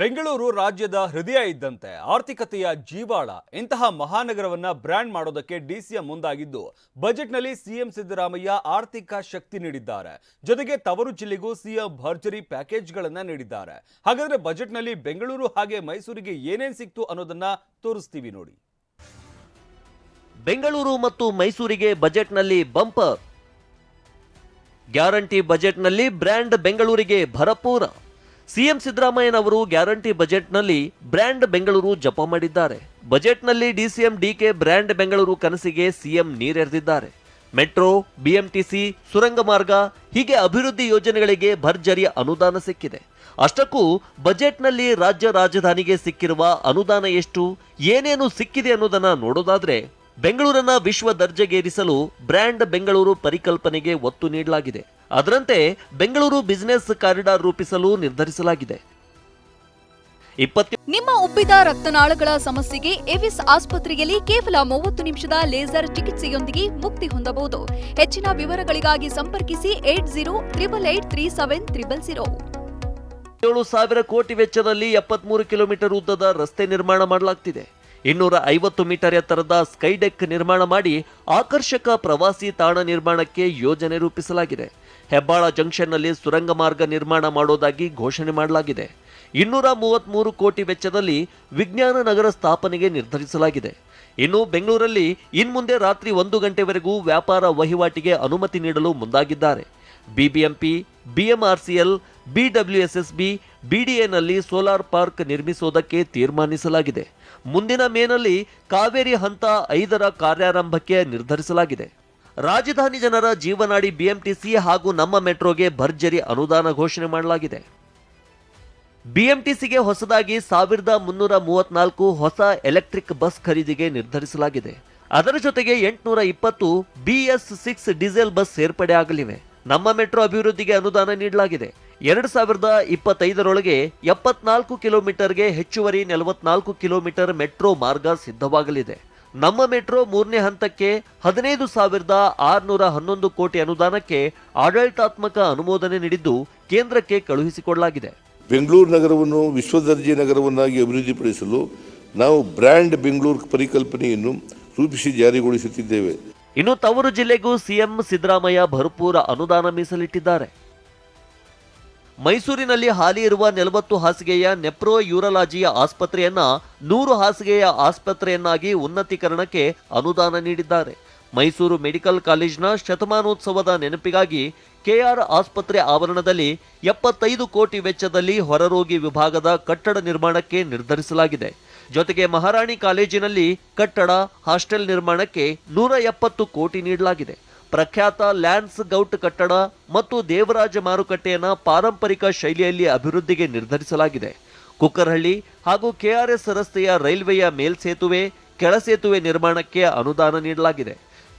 ಬೆಂಗಳೂರು ರಾಜ್ಯದ ಹೃದಯ ಇದ್ದಂತೆ ಆರ್ಥಿಕತೆಯ ಜೀವಾಳ ಇಂತಹ ಮಹಾನಗರವನ್ನ ಬ್ರ್ಯಾಂಡ್ ಮಾಡೋದಕ್ಕೆ ಡಿಸಿಎಂ ಮುಂದಾಗಿದ್ದು, ಬಜೆಟ್ನಲ್ಲಿ ಸಿಎಂ ಸಿದ್ದರಾಮಯ್ಯ ಆರ್ಥಿಕ ಶಕ್ತಿ ನೀಡಿದ್ದಾರೆ. ಜೊತೆಗೆ ತವರು ಜಿಲ್ಲೆಗೂ ಸಿಎಂ ಭರ್ಜರಿ ಪ್ಯಾಕೇಜ್ಗಳನ್ನ ನೀಡಿದ್ದಾರೆ. ಹಾಗಾದ್ರೆ ಬಜೆಟ್ನಲ್ಲಿ ಬೆಂಗಳೂರು ಹಾಗೆ ಮೈಸೂರಿಗೆ ಏನೇನ್ ಸಿಕ್ತು ಅನ್ನೋದನ್ನ ತೋರಿಸ್ತೀವಿ ನೋಡಿ. ಬೆಂಗಳೂರು ಮತ್ತು ಮೈಸೂರಿಗೆ ಬಜೆಟ್ನಲ್ಲಿ ಬಂಪರ್. ಗ್ಯಾರಂಟಿ ಬಜೆಟ್ನಲ್ಲಿ ಬ್ರ್ಯಾಂಡ್ ಬೆಂಗಳೂರಿಗೆ ಭರಪೂರ. ಸಿಎಂ ಸಿದ್ದರಾಮಯ್ಯನವರು ಗ್ಯಾರಂಟಿ ಬಜೆಟ್ನಲ್ಲಿ ಬ್ರ್ಯಾಂಡ್ ಬೆಂಗಳೂರು ಜಪ ಮಾಡಿದ್ದಾರೆ. ಬಜೆಟ್ನಲ್ಲಿ ಡಿಸಿಎಂ ಡಿಕೆ ಬ್ರ್ಯಾಂಡ್ ಬೆಂಗಳೂರು ಕನಸಿಗೆ ಸಿಎಂ ನೀರೆರೆದಿದ್ದಾರೆ. ಮೆಟ್ರೋ, ಬಿಎಂಟಿಸಿ ಸುರಂಗ ಮಾರ್ಗ ಹೀಗೆ ಅಭಿವೃದ್ಧಿ ಯೋಜನೆಗಳಿಗೆ ಭರ್ಜರಿಯ ಅನುದಾನ ಸಿಕ್ಕಿದೆ. ಅಷ್ಟಕ್ಕೂ ಬಜೆಟ್ನಲ್ಲಿ ರಾಜ್ಯ ರಾಜಧಾನಿಗೆ ಸಿಕ್ಕಿರುವ ಅನುದಾನ ಎಷ್ಟು, ಏನೇನು ಸಿಕ್ಕಿದೆ ಅನ್ನೋದನ್ನ ನೋಡೋದಾದ್ರೆ ಬೆಂಗಳೂರನ್ನ ವಿಶ್ವ ದರ್ಜೆಗೇರಿಸಲು ಬ್ರ್ಯಾಂಡ್ ಬೆಂಗಳೂರು ಪರಿಕಲ್ಪನೆಗೆ ಒತ್ತು ನೀಡಲಾಗಿದೆ. ಅದರಂತೆ ಬೆಂಗಳೂರು ಬಿಸಿನೆಸ್ ಕಾರಿಡಾರ್ ರೂಪಿಸಲು ನಿರ್ಧರಿಸಲಾಗಿದೆ. ನಿಮ್ಮ ಉಬ್ಬಿದ ರಕ್ತನಾಳಗಳ ಸಮಸ್ಯೆಗೆ ಎವಿಸ್ ಆಸ್ಪತ್ರೆಯಲ್ಲಿ ಕೇವಲ ಮೂವತ್ತು ನಿಮಿಷದ ಲೇಸರ್ ಚಿಕಿತ್ಸೆಯೊಂದಿಗೆ ಮುಕ್ತಿ ಹೊಂದಬಹುದು. ಹೆಚ್ಚಿನ ವಿವರಗಳಿಗಾಗಿ ಸಂಪರ್ಕಿಸಿ eight zero triple eight three seven triple zero. ಏಳು ಸಾವಿರ ಕೋಟಿ ವೆಚ್ಚದಲ್ಲಿ ಎಪ್ಪತ್ಮೂರು ಕಿಲೋಮೀಟರ್ ಉದ್ದದ ರಸ್ತೆ ನಿರ್ಮಾಣ ಮಾಡಲಾಗ್ತಿದೆ. ಇನ್ನೂರ ಐವತ್ತು ಮೀಟರ್ ಎತ್ತರದ ಸ್ಕೈಡೆಕ್ ನಿರ್ಮಾಣ ಮಾಡಿ ಆಕರ್ಷಕ ಪ್ರವಾಸಿ ತಾಣ ನಿರ್ಮಾಣಕ್ಕೆ ಯೋಜನೆ ರೂಪಿಸಲಾಗಿದೆ. ಹೆಬ್ಬಾಳ ಜಂಕ್ಷನ್ನಲ್ಲಿ ಸುರಂಗ ಮಾರ್ಗ ನಿರ್ಮಾಣ ಮಾಡೋದಾಗಿ ಘೋಷಣೆ ಮಾಡಲಾಗಿದೆ. ಇನ್ನೂರ ಮೂವತ್ಮೂರು ಕೋಟಿ ವೆಚ್ಚದಲ್ಲಿ ವಿಜ್ಞಾನ ನಗರ ಸ್ಥಾಪನೆಗೆ ನಿರ್ಧರಿಸಲಾಗಿದೆ. ಇನ್ನು ಬೆಂಗಳೂರಲ್ಲಿ ಇನ್ಮುಂದೆ ರಾತ್ರಿ ಒಂದು ಗಂಟೆವರೆಗೂ ವ್ಯಾಪಾರ ವಹಿವಾಟಿಗೆ ಅನುಮತಿ ನೀಡಲು ಮುಂದಾಗಿದ್ದಾರೆ. ಬಿಬಿಎಂಪಿ, ಬಿಎಂಆರ್ಸಿಎಲ್ ಬಿಡಬ್ಲ್ಯೂಎಸ್ಎಸ್ಬಿ ಬಿಡಿಎನಲ್ಲಿ ಸೋಲಾರ್ ಪಾರ್ಕ್ ನಿರ್ಮಿಸುವುದಕ್ಕೆ ತೀರ್ಮಾನಿಸಲಾಗಿದೆ. ಮುಂದಿನ ಮೇನಲ್ಲಿ ಕಾವೇರಿ ಹಂತ ಐದರ ಕಾರ್ಯಾರಂಭಕ್ಕೆ ನಿರ್ಧರಿಸಲಾಗಿದೆ. ರಾಜಧಾನಿ ಜನರ ಜೀವನಾಡಿ ಬಿಎಂಟಿಸಿ ಹಾಗೂ ನಮ್ಮ ಮೆಟ್ರೋಗೆ ಭರ್ಜರಿ ಅನುದಾನ ಘೋಷಣೆ ಮಾಡಲಾಗಿದೆ. ಬಿಎಂಟಿಸಿಗೆ ಹೊಸದಾಗಿ ಸಾವಿರದ ಮುನ್ನೂರ ಮೂವತ್ನಾಲ್ಕು ಹೊಸ ಎಲೆಕ್ಟ್ರಿಕ್ ಬಸ್ ಖರೀದಿಗೆ ನಿರ್ಧರಿಸಲಾಗಿದೆ. ಅದರ ಜೊತೆಗೆ ಎಂಟುನೂರ ಇಪ್ಪತ್ತು ಬಿಎಸ್ ಸಿಕ್ಸ್ ಡೀಸೆಲ್ ಬಸ್ ಸೇರ್ಪಡೆ ಆಗಲಿವೆ ನಮ್ಮ ಮೆಟ್ರೋ ಅಭಿವೃದ್ಧಿಗೆ ಅನುದಾನ ನೀಡಲಾಗಿದೆ. ಎರಡು ಸಾವಿರದ ಇಪ್ಪತ್ತೈದರೊಳಗೆ ಎಪ್ಪತ್ನಾಲ್ಕು ಕಿಲೋಮೀಟರ್ಗೆ ಹೆಚ್ಚುವರಿ ನಲವತ್ನಾಲ್ಕು ಕಿಲೋಮೀಟರ್ ಮೆಟ್ರೋ ಮಾರ್ಗ ಸಿದ್ಧವಾಗಲಿದೆ. ನಮ್ಮ ಮೆಟ್ರೋ ಮೂರನೇ ಹಂತಕ್ಕೆ ಹದಿನೈದು ಸಾವಿರದ ಆರುನೂರ ಹನ್ನೊಂದು ಕೋಟಿ ಅನುದಾನಕ್ಕೆ ಆಡಳಿತಾತ್ಮಕ ಅನುಮೋದನೆ ನೀಡಿದ್ದು ಕೇಂದ್ರಕ್ಕೆ ಕಳುಹಿಸಿಕೊಡಲಾಗಿದೆ. ಬೆಂಗಳೂರು ನಗರವನ್ನು ವಿಶ್ವ ದರ್ಜೆ ನಗರವನ್ನಾಗಿ ಅಭಿವೃದ್ಧಿಪಡಿಸಲು ನಾವು ಬ್ರ್ಯಾಂಡ್ ಬೆಂಗಳೂರು ಪರಿಕಲ್ಪನೆಯನ್ನು ರೂಪಿಸಿ ಜಾರಿಗೊಳಿಸುತ್ತಿದ್ದೇವೆ. ಇನ್ನು ತವರು ಜಿಲ್ಲೆಗೂ ಸಿಎಂ ಸಿದ್ದರಾಮಯ್ಯ ಭರಪೂರ ಅನುದಾನ ಮೀಸಲಿಟ್ಟಿದ್ದಾರೆ. ಮೈಸೂರಿನಲ್ಲಿ ಹಾಲಿ ಇರುವ ನಲವತ್ತು ಹಾಸಿಗೆಯ ನೆಪ್ರೋ ಯೂರಲಾಜಿಯ ಆಸ್ಪತ್ರೆಯನ್ನ ನೂರು ಹಾಸಿಗೆಯ ಆಸ್ಪತ್ರೆಯನ್ನಾಗಿ ಉನ್ನತೀಕರಣಕ್ಕೆ ಅನುದಾನ ನೀಡಿದ್ದಾರೆ. ಮೈಸೂರು ಮೆಡಿಕಲ್ ಕಾಲೇಜಿನ ಶತಮಾನೋತ್ಸವದ ನೆನಪಿಗಾಗಿ ಕೆಆರ್ ಆಸ್ಪತ್ರೆ ಆವರಣದಲ್ಲಿ ಎಪ್ಪತ್ತೈದು ಕೋಟಿ ವೆಚ್ಚದಲ್ಲಿ ಹೊರರೋಗಿ ವಿಭಾಗದ ಕಟ್ಟಡ ನಿರ್ಮಾಣಕ್ಕೆ ನಿರ್ಧರಿಸಲಾಗಿದೆ. ಜೊತೆಗೆ ಮಹಾರಾಣಿ ಕಾಲೇಜಿನಲ್ಲಿ ಕಟ್ಟಡ, ಹಾಸ್ಟೆಲ್ ನಿರ್ಮಾಣಕ್ಕೆ ನೂರ ಎಪ್ಪತ್ತು ಕೋಟಿ ನೀಡಲಾಗಿದೆ. ಪ್ರಖ್ಯಾತ ಲ್ಯಾನ್ಸ್ ಗೌಟ್ ಕಟ್ಟಡ ಮತ್ತು ದೇವರಾಜ ಮಾರುಕಟ್ಟೆಯನ್ನು ಪಾರಂಪರಿಕ ಶೈಲಿಯಲ್ಲಿ ಅಭಿವೃದ್ಧಿಗೆ ನಿರ್ಧರಿಸಲಾಗಿದೆ. ಕುಕ್ಕರಹಳ್ಳಿ ಹಾಗೂ ಕೆಆರ್ಎಸ್ ರಸ್ತೆಯ ರೈಲ್ವೆಯ ಮೇಲ್ಸೇತುವೆ, ಕೆಳಸೇತುವೆ ನಿರ್ಮಾಣಕ್ಕೆ ಅನುದಾನ ನೀಡಲಾಗಿದೆ.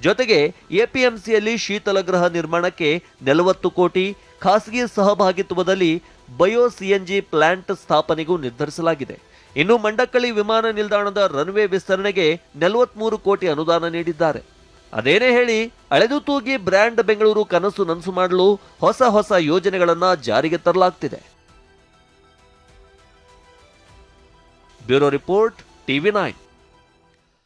ಜೊತೆಗೆ ಎಪಿಎಂಸಿಯಲ್ಲಿ ಶೀತಲಗೃಹ ನಿರ್ಮಾಣಕ್ಕೆ ನಲವತ್ತು ಕೋಟಿ, ಖಾಸಗಿ ಸಹಭಾಗಿತ್ವದಲ್ಲಿ ಬಯೋ ಸಿಎನ್ಜಿ ಪ್ಲಾಂಟ್ ಸ್ಥಾಪನೆಗೂ ನಿರ್ಧರಿಸಲಾಗಿದೆ. ಇನ್ನು ಮಂಡಕ್ಕಳಿ ವಿಮಾನ ನಿಲ್ದಾಣದ ರನ್ವೇ ವಿಸ್ತರಣೆಗೆ ನಲವತ್ಮೂರು ಕೋಟಿ ಅನುದಾನ ನೀಡಿದ್ದಾರೆ. ಅದೇನೇ ಹೇಳಿ, ಅಳೆದು ತೂಗಿ ಬ್ರ್ಯಾಂಡ್ ಬೆಂಗಳೂರು ಕನಸು ನನಸು ಮಾಡಲು ಹೊಸ ಹೊಸ ಯೋಜನೆಗಳನ್ನ ಜಾರಿಗೆ ತರಲಾಗ್ತಿದೆ. Bureau report, TV nine